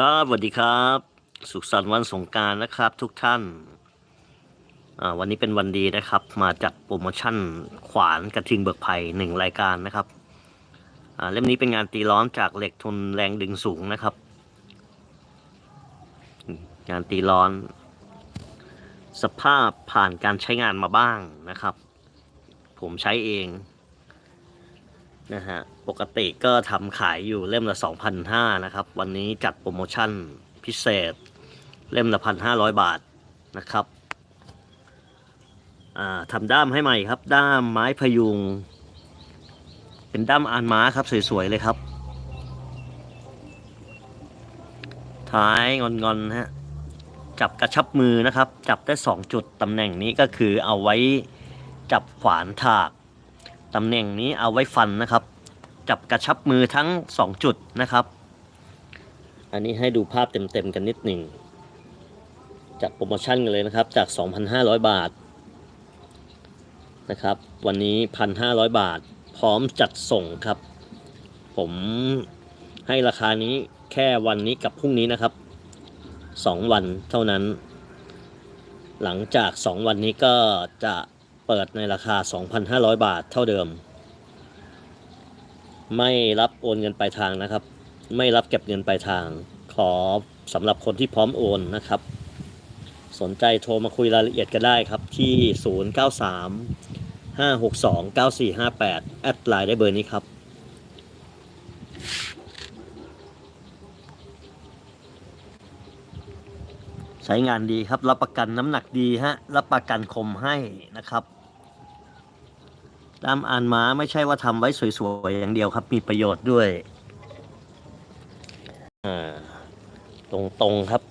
ครับสวัสดีครับ สุขสันต์วันสงการนะครับ ทุกท่าน วันนี้เป็นวันดีนะครับ มาจัดโปรโมชั่นขวานกระทิงเบิกไผ่หนึ่งรายการนะครับเล่มนี้เป็นงานตีล้อมจากเหล็กทนแรงดึงสูงนะครับ งานตีร้อน สภาพผ่านการใช้งานมาบ้างนะครับ ผมใช้เอง นะฮะปกติก็ทำขายอยู่เล่มละ 2,500นะครับ วันนี้จัดโปรโมชั่นพิเศษ เล่มละ 1,500 บาทนะครับทำด้ามให้ใหม่ครับ ด้ามไม้พยุง เป็นด้ามอานม้าครับสวยๆเลยครับ ท้ายงอนๆนฮะจับกระชับมือนะครับ จับได้ 2 จุดตำแหน่งนี้ก็คือเอาไว้จับขวานถาก ตำแหน่งนี้เอาไว้ฟันนะครับ จับกระชับมือทั้ง 2 จุดนะครับ อันนี้ให้ดูภาพเต็มๆกันนิดหนึ่งจัดโปรโมชั่นกันเลยนะครับ จาก 2,500 บาทนะครับ วันนี้ 1,500 บาท พร้อมจัดส่งครับ ผมให้ราคานี้แค่วันนี้กับพรุ่งนี้นะครับสองวันเท่านั้น หลังจากสองวันนี้ก็จะ เปิดในราคา 2,500 บาทเท่าเดิม ไม่รับโอนเงินปลายทางนะครับ ไม่รับเก็บเงินปลายทาง ขอสำหรับคนที่พร้อมโอนนะครับ สนใจโทรมาคุยรายละเอียดก็ได้ครับที่ 093 562 9458 แอดไลน์ได้เบอร์นี้ครับใช้งานดีครับ รับประกันน้ำหนักดีฮะ รับประกันคมให้นะครับ ด้ามอ่านม้าไม่ใช่ว่าทำไว้สวยๆอย่างเดียวครับ มีประโยชน์ด้วยตรงๆครับ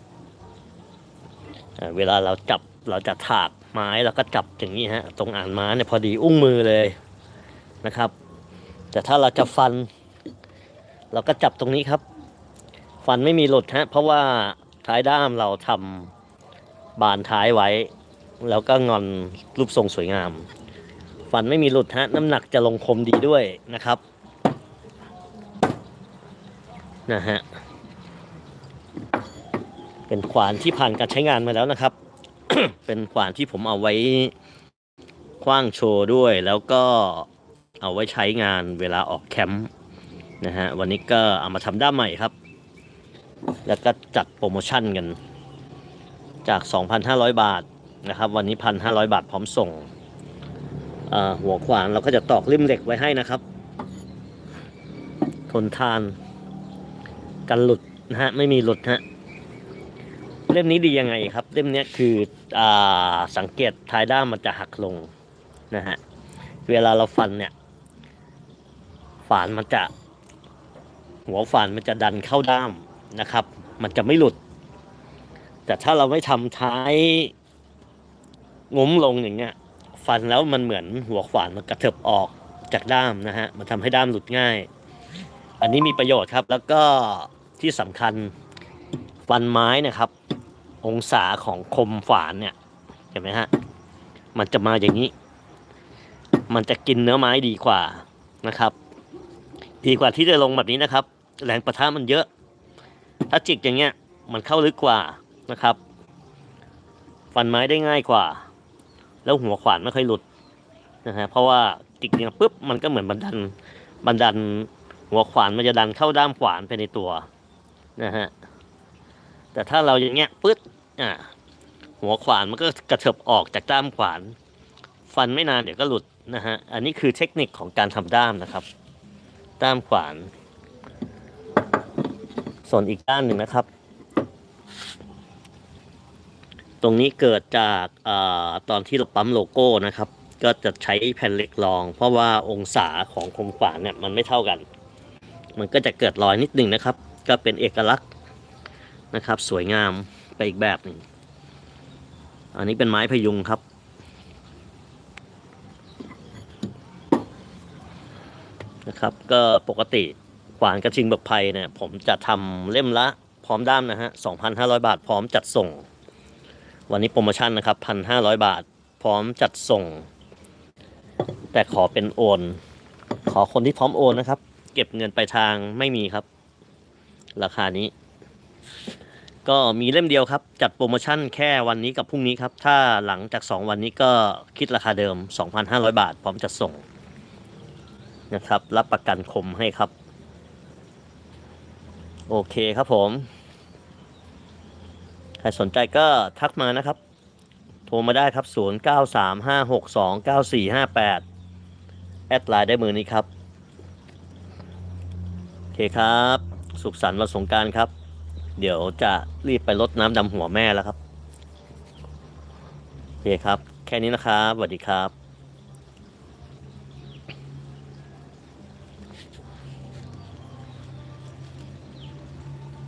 เวลาเราจับเราจะถากไม้เราก็จับอย่างนี้ฮะ ตรงอ่านม้าเนี่ยพอดีอุ้งมือเลยนะครับ แต่ถ้าเราจะฟัน เราก็จับตรงนี้ครับ ฟันไม่มีหลุดฮะ เพราะว่าท้ายด้ามเราทำบานท้ายไว้ แล้วก็งอนรูปทรงสวยงาม ฟันไม่มีหลุดฮะ น้ำหนักจะลงคมดีด้วยนะครับนะฮะเป็นขวานที่ผ่านการใช้งานมาแล้วนะครับ เป็นขวานที่ผมเอาไว้คว้างโชว์ด้วย แล้วก็เอาไว้ใช้งานเวลาออกแคมป์นะฮะวันนี้ก็เอามาทำด้ามใหม่ครับ แล้วก็จัดโปรโมชั่นกันจาก 2,500 บาทนะครับ วันนี้ 1,500 บาทพร้อมส่ง หัวขวานเราก็จะตอกริมเหล็กไว้ให้นะครับ ทนทาน กันหลุดนะฮะไม่มีหลุดฮะเล่มนี้ดียังไงครับ เล่มนี้คืออ่าสังเกตท้ายด้ามมันจะหักลงนะฮะเวลาเราฟันเนี่ย ฝานมันจะ หัวฝานมันจะดันเข้าด้ามนะครับ มันจะไม่หลุด แต่ถ้าเราไม่ทำท้ายงุ้มลงอย่างเงี้ย ฟันแล้วมันเหมือนหัวขวานมันกระเถิบออกจากด้ามนะฮะมันทำให้ด้ามหลุดง่าย อันนี้มีประโยชน์ครับ แล้วก็ที่สำคัญฟันไม้นะครับ องศาของคมฝานเนี่ยเห็นไหมฮะมันจะมาอย่างนี้ มันจะกินเนื้อไม้ดีกว่านะครับ ดีกว่าที่จะลงแบบนี้นะครับ แรงประทะมันเยอะ ถ้าจิกอย่างเงี้ยมันเข้าลึกกว่านะครับ ฟันไม้ได้ง่ายกว่า แล้วหัวขวานไม่ค่อยหลุดนะฮะเพราะว่าจิกเนี่ยปุ๊บมันก็เหมือนบันดันบันดันหัวขวานมันจะดันเข้าด้ามขวานไปในตัวนะฮะแต่ถ้าเราอย่างเงี้ยปึ๊ดอ่าหัวขวานมันก็กระเถิบออกจากด้ามขวาน ฟันไม่นานเดี๋ยวก็หลุดนะฮะอันนี้คือเทคนิคของการทำด้ามนะครับ ด้ามขวาน ส่วนอีกด้านหนึ่งนะครับ ตรงนี้เกิดจากอาตอนที่เราปั๊มโลโก้นะครับ ก็จะใช้แผ่นเหล็กรอง เพราะว่าองศาของคมขวานเนี่ยมันไม่เท่ากัน มันก็จะเกิดรอยนิดหนึ่งนะครับ ก็เป็นเอกลักษณ์นะครับ สวยงามไปอีกแบบหนึ่งอันนี้เป็นไม้พยุงครับ นะครับ ก็ปกติขวานกระทิงเบิกไพรเนี่ยผมจะทำเล่มละพร้อมด้ามนะฮะ 2,500 บาทพร้อมจัดส่ง วันนี้โปรโมชั่นนะครับ1,500บาท พร้อมจัดส่ง แต่ขอเป็นโอน ขอคนที่พร้อมโอนนะครับ เก็บเงินไปลายทางไม่มีครับ ราคานี้ ก็มีเล่มเดียวครับ จัดโปรโมชั่นแค่วันนี้กับพรุ่งนี้ครับ ถ้าหลังจาก 2 วันนี้ก็คิดราคาเดิม 2,500 บาท พร้อมจัดส่งนะครับ รับประกันคมให้ครับ โอเคครับผม ครสนใจก็ทักมานะครับ โทรมาได้ครับ 0935629458 แอดไลน์ได้มือนี้ครับ โอเคครับ สุขสันต์วันสงการครับ เดี๋ยวจะรีบไปรดน้ำดำหัวแม่แล้วครับ โอเคครับ แค่นี้นะครับสวัสดีครับ